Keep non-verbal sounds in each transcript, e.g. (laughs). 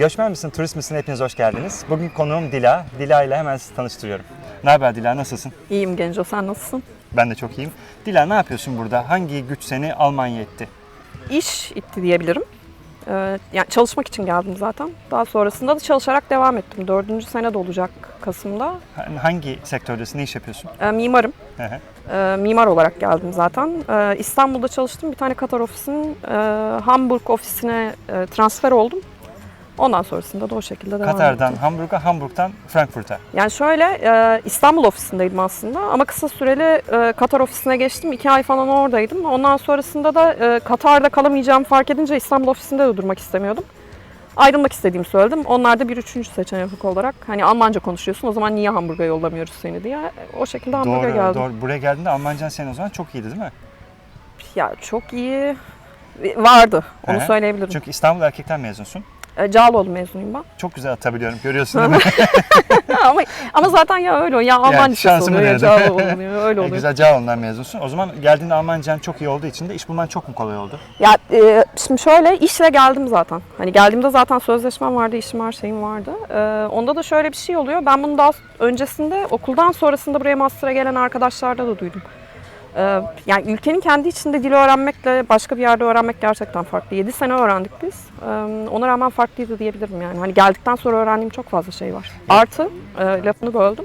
Göçmen misin, turist misin hepiniz hoş geldiniz. Bugün konuğum Dila. Dila ile hemen sizi tanıştırıyorum. Ne haber Dila, nasılsın? İyiyim Genco, sen nasılsın? Ben de çok iyiyim. Dila ne yapıyorsun burada? Hangi güç seni Almanya'ya itti? İş itti diyebilirim. Ee, yani çalışmak için geldim zaten. Daha sonrasında da çalışarak devam ettim. Dördüncü sene de olacak Kasım'da. Hangi sektördesin, ne iş yapıyorsun? Ee, mimarım. Hı hı. Ee, mimar olarak geldim zaten. Ee, İstanbul'da çalıştım. Bir tane Katar ofisinin e, Hamburg ofisine e, transfer oldum. Ondan sonrasında da o şekilde devam Katar'dan ettim. Hamburg'a, Hamburg'dan Frankfurt'a. Yani şöyle e, İstanbul ofisindeydim aslında ama kısa süreli e, Katar ofisine geçtim. İki ay falan oradaydım. Ondan sonrasında da e, Katar'da kalamayacağımı fark edince İstanbul ofisinde de durmak istemiyordum. Ayrılmak istediğimi söyledim. Onlar da bir üçüncü seçenek olarak hani Almanca konuşuyorsun o zaman niye Hamburg'a yollamıyoruz seni diye. O şekilde Hamburg'a Doğru, geldim. doğru. Buraya geldiğinde Almancan senin o zaman çok iyiydi değil mi? Ya çok iyi vardı onu Hı hı. söyleyebilirim. Çünkü İstanbul erkekten mezunsun. E, Cağaloğlu mezunuyum ben. Çok güzel atabiliyorum, görüyorsun değil mi? (laughs) ama, ama zaten ya öyle ya Alman lisesi şansımı oluyor ya. Cağaloğlu oluyor öyle (laughs) E, oluyor. güzel Cağaloğlu'ndan mezunsun. O zaman geldiğinde Almancan çok iyi olduğu için de iş bulman çok mu kolay oldu? Ya e, şimdi şöyle işle geldim zaten. Hani geldiğimde zaten sözleşmem vardı, işim her şeyim vardı. E, onda da şöyle bir şey oluyor. Ben bunu daha öncesinde okuldan sonrasında buraya master'a gelen arkadaşlarda da duydum. E, yani ülkenin kendi içinde dili öğrenmekle başka bir yerde öğrenmek gerçekten farklı. 7 sene öğrendik biz. E, ona rağmen farklıydı diyebilirim yani. Hani geldikten sonra öğrendiğim çok fazla şey var. Artı, e, lafını böldüm.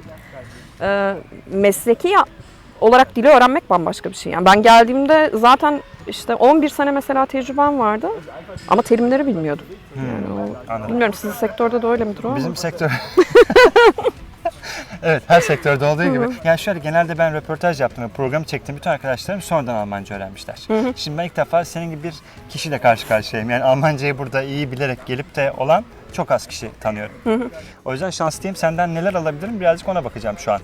E, mesleki olarak dili öğrenmek bambaşka bir şey. Yani ben geldiğimde zaten işte 11 sene mesela tecrübem vardı ama terimleri bilmiyordum. Yani o, Anladım. bilmiyorum sizin sektörde de öyle midir o. Bizim sektör... (laughs) (laughs) evet her sektörde olduğu gibi. Yani şöyle genelde ben röportaj yaptım programı çektim. Bütün arkadaşlarım sonradan Almanca öğrenmişler. Şimdi ben ilk defa senin gibi bir kişiyle karşı karşıyayım. Yani Almancayı burada iyi bilerek gelip de olan çok az kişi tanıyorum. o yüzden şanslıyım. Senden neler alabilirim birazcık ona bakacağım şu an.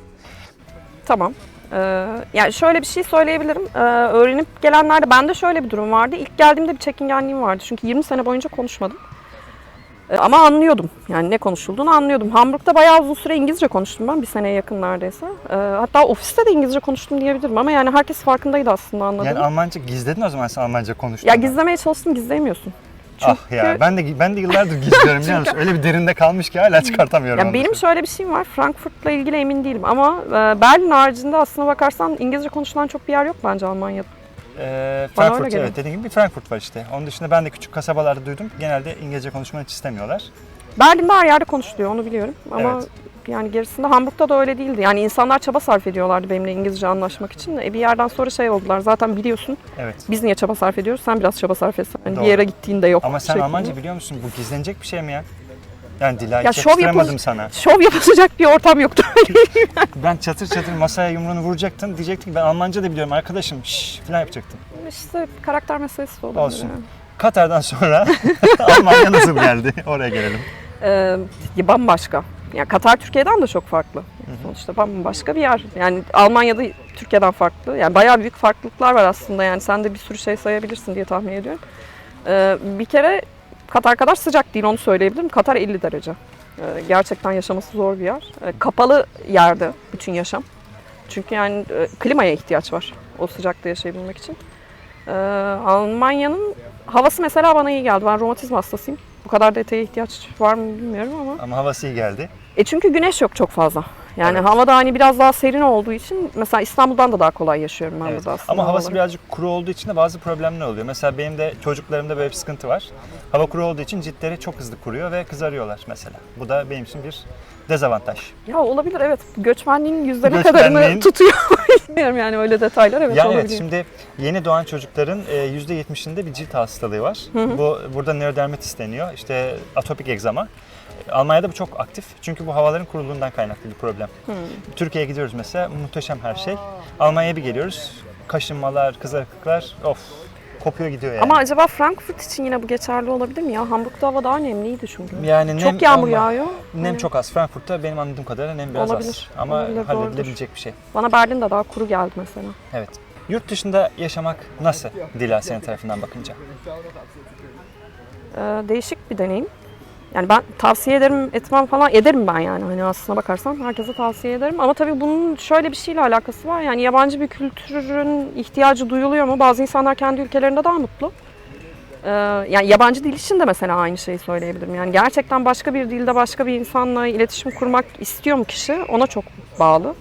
Tamam. Ee, yani şöyle bir şey söyleyebilirim. Ee, öğrenip gelenlerde bende şöyle bir durum vardı. İlk geldiğimde bir çekingenliğim vardı. Çünkü 20 sene boyunca konuşmadım. Ee, ama anlıyordum. Yani ne konuşulduğunu anlıyordum. Hamburg'da bayağı uzun süre İngilizce konuştum ben. Bir seneye yakın neredeyse. Ee, hatta ofiste de İngilizce konuştum diyebilirim. Ama yani herkes farkındaydı aslında anladığım. Yani Almanca gizledin o zaman sen Almanca konuştun. ya gizlemeye çalıştım gizleyemiyorsun. Ah ya ben de ben de yıllardır (laughs) gizliyorum biliyor musun? Öyle bir derinde kalmış ki hala çıkartamıyorum. Ya benim şöyle bir şeyim var. Frankfurt'la ilgili emin değilim ama e, Berlin haricinde aslına bakarsan İngilizce konuşulan çok bir yer yok bence Almanya'da. Öyle Frankfurt evet dediğim gibi bir Frankfurt var işte. Onun dışında ben de küçük kasabalarda duydum. Genelde İngilizce konuşmanı hiç istemiyorlar. Berlin'de her yerde konuşuluyor onu biliyorum ama Evet. yani gerisinde Hamburg'da da öyle değildi. Yani insanlar çaba sarf ediyorlardı benimle İngilizce anlaşmak için. E bir yerden sonra şey oldular zaten biliyorsun Evet. biz niye çaba sarf ediyoruz sen biraz çaba sarf etsen. Hani Doğru. bir yere gittiğinde yok. Ama sen şeklinde. Almanca biliyor musun? Bu gizlenecek bir şey mi ya? Yani Dila Ya şov yapıl- sana. Şov yapılacak bir ortam yoktu. (laughs) Ben çatır çatır masaya yumruğunu vuracaktın. Diyecektin ki ben Almanca da biliyorum arkadaşım şşş falan yapacaktın. işte karakter meselesi de olabilir. Olsun. yani. Katar'dan sonra (laughs) Almanya nasıl geldi? Oraya gelelim. Ee, bambaşka. Yani Katar Türkiye'den de çok farklı. Sonuçta bambaşka bir yer. Yani Almanya'da Türkiye'den farklı. Yani bayağı büyük farklılıklar var aslında. Yani sen de bir sürü şey sayabilirsin diye tahmin ediyorum. Ee, bir kere Katar kadar sıcak değil onu söyleyebilirim. Katar 50 derece. Ee, gerçekten yaşaması zor bir yer. Ee, kapalı yerde bütün yaşam. Çünkü yani e, klimaya ihtiyaç var o sıcakta yaşayabilmek için. Ee, Almanya'nın havası mesela bana iyi geldi. Ben romatizma hastasıyım. Bu kadar detaya ihtiyaç var mı bilmiyorum ama. Ama havası iyi geldi. E çünkü güneş yok çok fazla. Yani Evet. hava da hani biraz daha serin olduğu için mesela İstanbul'dan da daha kolay yaşıyorum ben Evet. burada aslında. Ama havası havaları. birazcık kuru olduğu için de bazı problemler oluyor. Mesela benim de çocuklarımda böyle bir sıkıntı var. Hava kuru olduğu için ciltleri çok hızlı kuruyor ve kızarıyorlar mesela. Bu da benim için bir dezavantaj. Ya olabilir evet. Göçmenliğin yüzde ne Göçmenliğin- kadarını (laughs) tutuyor. Bilmiyorum yani öyle detaylar evet yani olabilir. evet şimdi yeni doğan çocukların e, %70'inde bir cilt hastalığı var. Bu burada nörodermitis deniyor. İşte atopik egzama. Almanya'da bu çok aktif. Çünkü bu havaların kuruluğundan kaynaklı bir problem. Türkiye'ye gidiyoruz mesela muhteşem her şey. Almanya'ya bir geliyoruz. Kaşınmalar, kızarıklıklar of kopuyor gidiyor yani. Ama acaba Frankfurt için yine bu geçerli olabilir mi ya? Hamburg'da hava daha nemliydi çünkü. yani nem çok yağmur olma- yağıyor. Nem Hani çok az. Frankfurt'ta benim anladığım kadarıyla nem biraz az. Olabilir, Ama olabilir, halledilebilecek bir şey. Bana Berlin'de daha kuru geldi mesela. Evet. Yurt dışında yaşamak nasıl Dila senin tarafından bakınca? Ee, değişik bir deneyim. Yani ben tavsiye ederim, etmem falan ederim ben yani. Hani aslına bakarsan herkese tavsiye ederim. Ama tabii bunun şöyle bir şeyle alakası var. Yani yabancı bir kültürün ihtiyacı duyuluyor mu? Bazı insanlar kendi ülkelerinde daha mutlu. Ee, yani yabancı dil için de mesela aynı şeyi söyleyebilirim. Yani gerçekten başka bir dilde başka bir insanla iletişim kurmak istiyor mu kişi ona çok bağlı.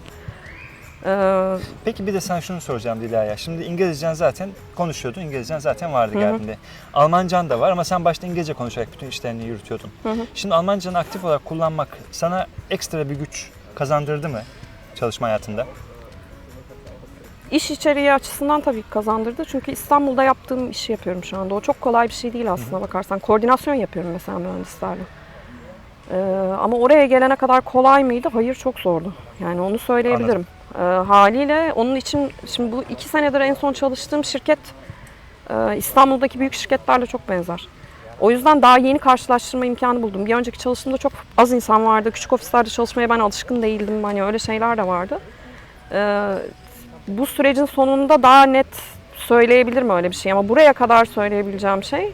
Ee, Peki bir de sana şunu soracağım Dilaya. Şimdi İngilizcen zaten konuşuyordun. İngilizcen zaten vardı Hı hı. geldiğinde. Almancan da var ama sen başta İngilizce konuşarak bütün işlerini yürütüyordun. Hı hı. Şimdi Almancanı aktif olarak kullanmak sana ekstra bir güç kazandırdı mı çalışma hayatında? İş içeriği açısından tabii ki kazandırdı. Çünkü İstanbul'da yaptığım işi yapıyorum şu anda. O çok kolay bir şey değil aslında bakarsan. Koordinasyon yapıyorum mesela mühendislerle. Ee, ama oraya gelene kadar kolay mıydı? Hayır çok zordu. Yani onu söyleyebilirim. Ee, haliyle onun için şimdi bu iki senedir en son çalıştığım şirket e, İstanbul'daki büyük şirketlerle çok benzer. O yüzden daha yeni karşılaştırma imkanı buldum. Bir önceki çalıştığımda çok az insan vardı. Küçük ofislerde çalışmaya ben alışkın değildim. Hani öyle şeyler de vardı. Ee, bu sürecin sonunda daha net söyleyebilirim öyle bir şey ama buraya kadar söyleyebileceğim şey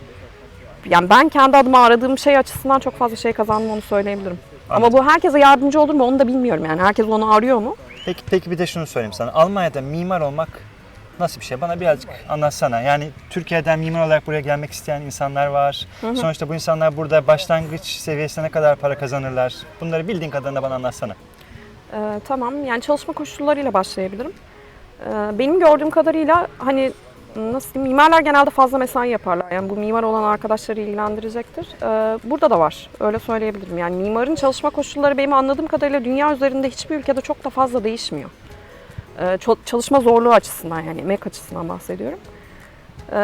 yani ben kendi adıma aradığım şey açısından çok fazla şey kazandım onu söyleyebilirim. Ama Anladım. bu herkese yardımcı olur mu onu da bilmiyorum yani. Herkes onu arıyor mu? Peki, peki bir de şunu söyleyeyim sana. Almanya'da mimar olmak nasıl bir şey? Bana birazcık anlatsana. Yani Türkiye'den mimar olarak buraya gelmek isteyen insanlar var. Sonuçta bu insanlar burada başlangıç seviyesine ne kadar para kazanırlar? Bunları bildiğin kadarıyla bana anlatsana. Ee, tamam yani çalışma koşullarıyla başlayabilirim. Ee, benim gördüğüm kadarıyla hani nasıl diyeyim mimarlar genelde fazla mesai yaparlar. Yani bu mimar olan arkadaşları ilgilendirecektir. Ee, burada da var öyle söyleyebilirim. Yani mimarın çalışma koşulları benim anladığım kadarıyla dünya üzerinde hiçbir ülkede çok da fazla değişmiyor. Ee, çalışma zorluğu açısından yani emek açısından bahsediyorum. Ee,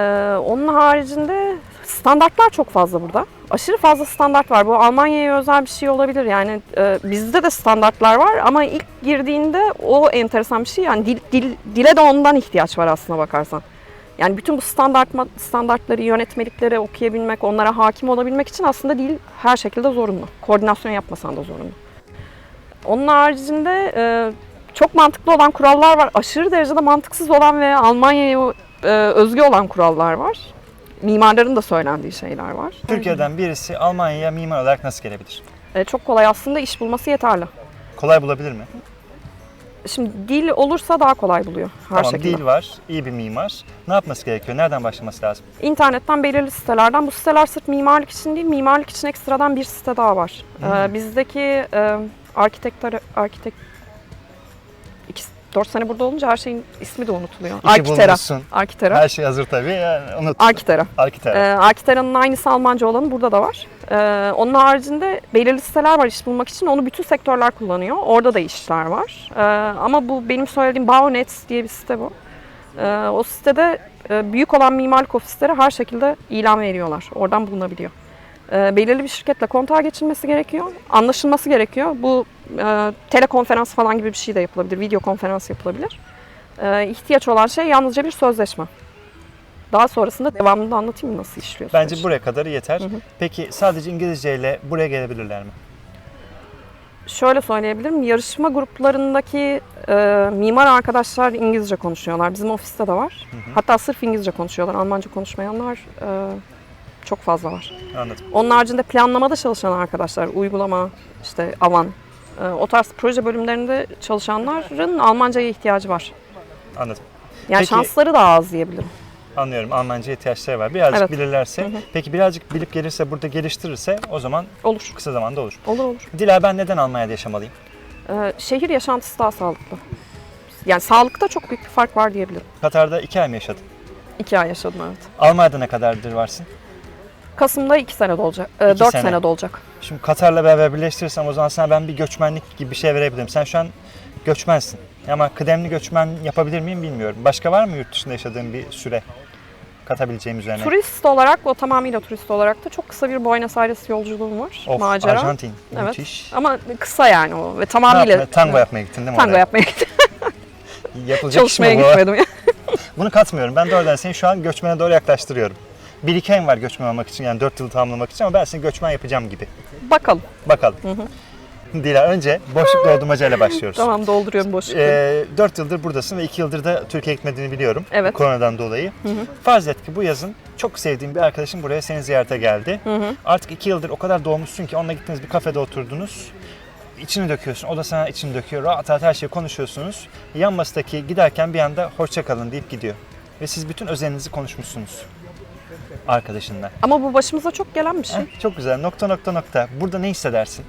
onun haricinde standartlar çok fazla burada. Aşırı fazla standart var. Bu Almanya'ya özel bir şey olabilir. Yani e, bizde de standartlar var ama ilk girdiğinde o enteresan bir şey. Yani dil, dil, dile de ondan ihtiyaç var aslına bakarsan. Yani bütün bu standart standartları, yönetmelikleri okuyabilmek, onlara hakim olabilmek için aslında dil her şekilde zorunlu. Koordinasyon yapmasan da zorunlu. Onun haricinde e, çok mantıklı olan kurallar var. Aşırı derecede mantıksız olan ve Almanya'ya e, özgü olan kurallar var. Mimarların da söylendiği şeyler var. Türkiye'den birisi Almanya'ya mimar olarak nasıl gelebilir? E, çok kolay aslında iş bulması yeterli. Kolay bulabilir mi? Şimdi dil olursa daha kolay buluyor her tamam şekilde. dil var, iyi bir mimar. Ne yapması gerekiyor? Nereden başlaması lazım? İnternetten belirli sitelerden. Bu siteler sırf mimarlık için değil, mimarlık için ekstradan bir site daha var. Hmm. Ee, bizdeki e, arkitektör, arkitekt... 4 sene burada olunca her şeyin ismi de unutuluyor. İşi Arkitera. bulmuşsun. Arkitera. Her şey hazır tabii. Yani unut. Arkitera. Arkiter. Ee, Arkitera'nın aynısı Almanca olanı burada da var. Ee, onun haricinde belirli siteler var iş bulmak için. Onu bütün sektörler kullanıyor. Orada da işler var. Ee, ama bu benim söylediğim Baunet diye bir site bu. Ee, o sitede e, büyük olan mimarlık ofisleri her şekilde ilan veriyorlar. Oradan bulunabiliyor. Belirli bir şirketle kontağa geçilmesi gerekiyor. Anlaşılması gerekiyor. Bu e, telekonferans falan gibi bir şey de yapılabilir. Video konferans yapılabilir. Ee, ihtiyaç olan şey yalnızca bir sözleşme. Daha sonrasında devamını da anlatayım mı nasıl işliyor Bence süreç. buraya kadar yeter. Peki sadece İngilizce ile buraya gelebilirler mi? Şöyle söyleyebilirim. Yarışma gruplarındaki e, mimar arkadaşlar İngilizce konuşuyorlar. Bizim ofiste de var. Hatta sırf İngilizce konuşuyorlar. Almanca konuşmayanlar e, çok fazla var. Anladım. Onun haricinde planlamada çalışan arkadaşlar, uygulama, işte avan, e, o tarz proje bölümlerinde çalışanların Almanca'ya ihtiyacı var. Anladım. Yani Peki- şansları da az diyebilirim. Anlıyorum. Almanca ihtiyaçları var. Birazcık Evet. bilirlerse. Peki birazcık bilip gelirse burada geliştirirse o zaman Olur. kısa zamanda olur. Olur olur. Dila ben neden Almanya'da yaşamalıyım? E, şehir yaşantısı daha sağlıklı. Yani sağlıkta çok büyük bir fark var diyebilirim. Katar'da iki ay mı yaşadın? İki ay yaşadım evet. Almanya'da ne kadardır varsın? Kasım'da iki sene olacak. E, İki dört sene. sene olacak. Şimdi Katar'la beraber birleştirirsem o zaman sana ben bir göçmenlik gibi bir şey verebilirim. Sen şu an göçmensin. Ama kıdemli göçmen yapabilir miyim bilmiyorum. Başka var mı yurt dışında yaşadığın bir süre katabileceğim üzerine? Turist olarak, o tamamıyla turist olarak da çok kısa bir Buenos Aires yolculuğum var. Of, macera. Arjantin. Evet. Müthiş. Ama kısa yani o ve tamamıyla yapmaya, tango yapmaya gittin değil mi tango oraya? yapmaya gittim. (laughs) Yapılacak iş Çalışmaya bu? gitmedim. ya. (laughs) Bunu katmıyorum. Ben doğrudan seni şu an göçmene doğru yaklaştırıyorum. Bir iki ayım var göçmen olmak için yani 4 yıl tamamlamak için ama ben seni göçmen yapacağım gibi. Bakalım. Bakalım. (laughs) Dila önce boşluk doldurmacayla başlıyoruz. Tamam dolduruyorum boşlukları. Ee, 4 yıldır buradasın ve 2 yıldır da Türkiye'ye gitmediğini biliyorum. Evet. Koronadan dolayı. Farz et ki bu yazın çok sevdiğim bir arkadaşım buraya seni ziyarete geldi. Artık 2 yıldır o kadar doğmuşsun ki onunla gittiniz bir kafede oturdunuz. İçini döküyorsun, o da sana içini döküyor. Rahat rahat her şeyi konuşuyorsunuz. Yan masadaki giderken bir anda hoşça kalın deyip gidiyor. Ve siz bütün özelinizi konuşmuşsunuz. arkadaşından. Ama bu başımıza çok gelen bir şey. Heh, çok güzel. Nokta nokta nokta. Burada ne hissedersin?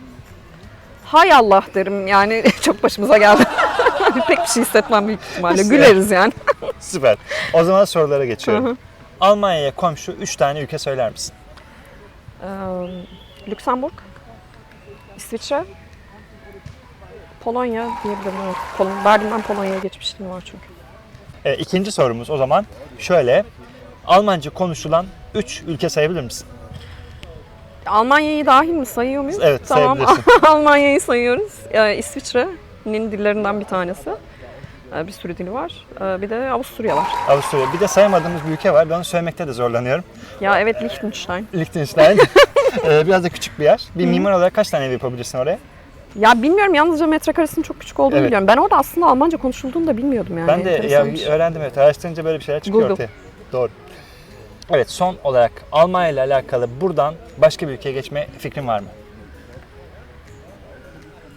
Hay Allah derim yani (laughs) çok başımıza geldi. (laughs) Pek bir şey hissetmem büyük ihtimalle. Ya? Güleriz yani. (laughs) Süper. O zaman sorulara geçiyorum. Hı hı. Almanya'ya komşu 3 tane ülke söyler misin? Ee, Lüksemburg, İsviçre, Polonya diyebilirim. Pol- Berlin'den Polonya'ya geçmişliğim var çünkü. E, ikinci sorumuz o zaman şöyle. Almanca konuşulan 3 ülke sayabilir misin? Almanya'yı dahil mi sayıyor muyuz? Evet, tamam. (laughs) Almanya'yı sayıyoruz. Ee, İsviçre'nin dillerinden bir tanesi. Ee, bir sürü dili var. Ee, bir de Avusturya var. Avusturya. Bir de sayamadığımız bir ülke var. Ben onu söylemekte de zorlanıyorum. Ya evet Liechtenstein. Liechtenstein. (laughs) E, biraz da küçük bir yer. Bir mimar olarak kaç tane ev yapabilirsin oraya? Ya bilmiyorum yalnızca metrekaresinin çok küçük olduğunu Evet. biliyorum. Ben orada aslında Almanca konuşulduğunu da bilmiyordum yani. Ben de ya, Enteresanmış. öğrendim evet. Araştırınca böyle bir şeyler çıkıyor Google. ortaya. Doğru. Evet son olarak Almanya ile alakalı buradan başka bir ülkeye geçme fikrin var mı?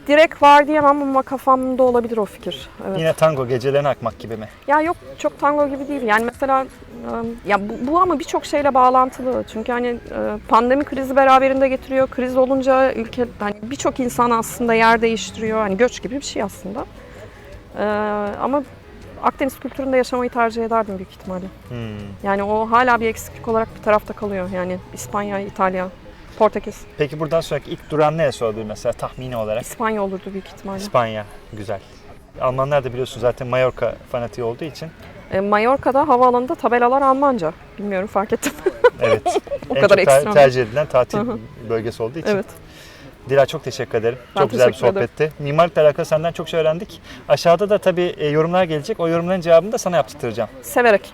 Direkt var diyemem ama kafamda olabilir o fikir. Evet. Yine tango gecelerine akmak gibi mi? Ya yok çok tango gibi değil. Yani mesela e, ya bu, bu ama birçok şeyle bağlantılı. Çünkü hani e, pandemi krizi beraberinde getiriyor. Kriz olunca ülke hani birçok insan aslında yer değiştiriyor. Hani göç gibi bir şey aslında. Ama Akdeniz kültüründe yaşamayı tercih ederdim büyük ihtimalle. Hmm. Yani o hala bir eksiklik olarak bir tarafta kalıyor. Yani İspanya, İtalya, Portekiz, Peki buradan sonraki ilk duran neresi olabilir mesela tahmini olarak? İspanya olurdu büyük ihtimalle. İspanya. Güzel. Almanlar da biliyorsun zaten Mallorca fanatiği olduğu için. E, Mallorca'da havaalanında tabelalar Almanca. Bilmiyorum fark ettim. Evet. (laughs) o en kadar çok ekstrem. tercih edilen tatil bölgesi olduğu için. Evet. Dila çok teşekkür ederim. Ben çok güzel bir teşekkür ederim. sohbetti. Mimarlıkla alakalı senden çok şey öğrendik. Aşağıda da tabii e, yorumlar gelecek. O yorumların cevabını da sana yaptırtacağım. Severek.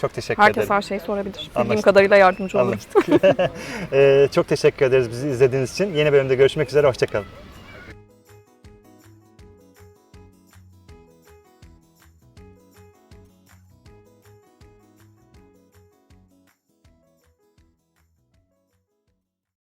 Çok teşekkür Herkes ederim. her şeyi sorabilir. Bildiğim Anlaştık. kadarıyla yardımcı olurum. Anlaştık. Ee, (laughs) çok teşekkür ederiz bizi izlediğiniz için. Yeni bölümde görüşmek üzere. Hoşçakalın.